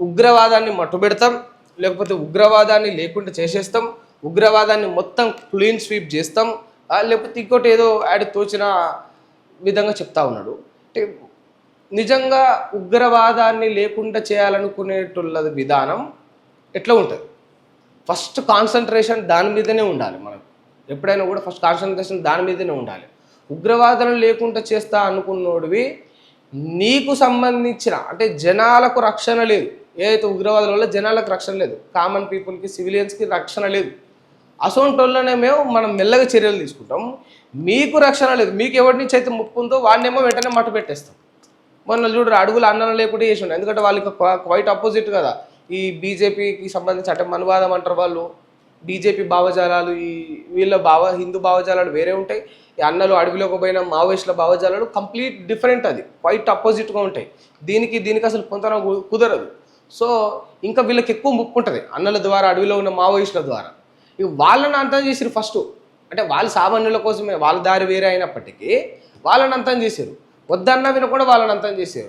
ఉగ్రవాదాన్ని మట్టుబెడతాం లేకపోతే ఉగ్రవాదాన్ని లేకుండా చేసేస్తాం ఉగ్రవాదాన్ని మొత్తం క్లీన్ స్వీప్ చేస్తాం లేకపోతే ఇంకోటి ఏదో యాడ్ తోచిన విధంగా చెప్తా ఉన్నాడు. అంటే నిజంగా ఉగ్రవాదాన్ని లేకుండా చేయాలనుకునేటున్నది విధానం ఎట్లా ఉంటుంది? ఫస్ట్ కాన్సన్ట్రేషన్ దాని మీదనే ఉండాలి మనం ఎప్పుడైనా కూడా ఫస్ట్ కాన్సన్ట్రేషన్ దాని మీదనే ఉండాలి. ఉగ్రవాదం లేకుండా చేస్తా అనుకున్నోడివి నీకు సంబంధించిన అంటే జనాలకు రక్షణ లేదు. ఏదైతే ఉగ్రవాదుల వల్ల జనాలకు రక్షణ లేదు కామన్ పీపుల్కి సివిలియన్స్కి రక్షణ లేదు. అసోంటోళ్ళనే మేము మనం మెల్లగా చర్యలు తీసుకుంటాం. మీకు రక్షణ లేదు మీకు ఎవరి నుంచి అయితే ముప్పు ఉందో వాడినేమో వెంటనే మట్టు పెట్టేస్తాం. మొన్న చూడరు అడుగులు అన్నం లేకుండా చేసి ఉండే. ఎందుకంటే వాళ్ళకి క్వైట్ అపోజిట్ కదా. ఈ బీజేపీకి సంబంధించి అంటే మనువాదం అంటారు వాళ్ళు. బీజేపీ భావజాలాలు ఈ వీళ్ళ భావ హిందూ భావజాలాలు వేరే ఉంటాయి. ఈ అన్నలు అడవిలోకి పోయిన మావోయిస్టుల భావజాలాలు కంప్లీట్ డిఫరెంట్ అది. క్వైట్ అపోజిట్గా ఉంటాయి. దీనికి దీనికి అసలు పొంతన కుదరదు. సో ఇంకా వీళ్ళకి ఎక్కువ ముప్పు ఉంటుంది. అన్నల ద్వారా అడవిలో ఉన్న మావోయిస్టుల ద్వారా. ఇక వాళ్ళని అంతం చేసిరు ఫస్ట్ అంటే వాళ్ళు సామాన్యుల కోసమే వాళ్ళ దారి వేరే అయినప్పటికీ వాళ్ళని అంతం చేశారు వద్దన్న వినకుండా వాళ్ళని అంతం చేశారు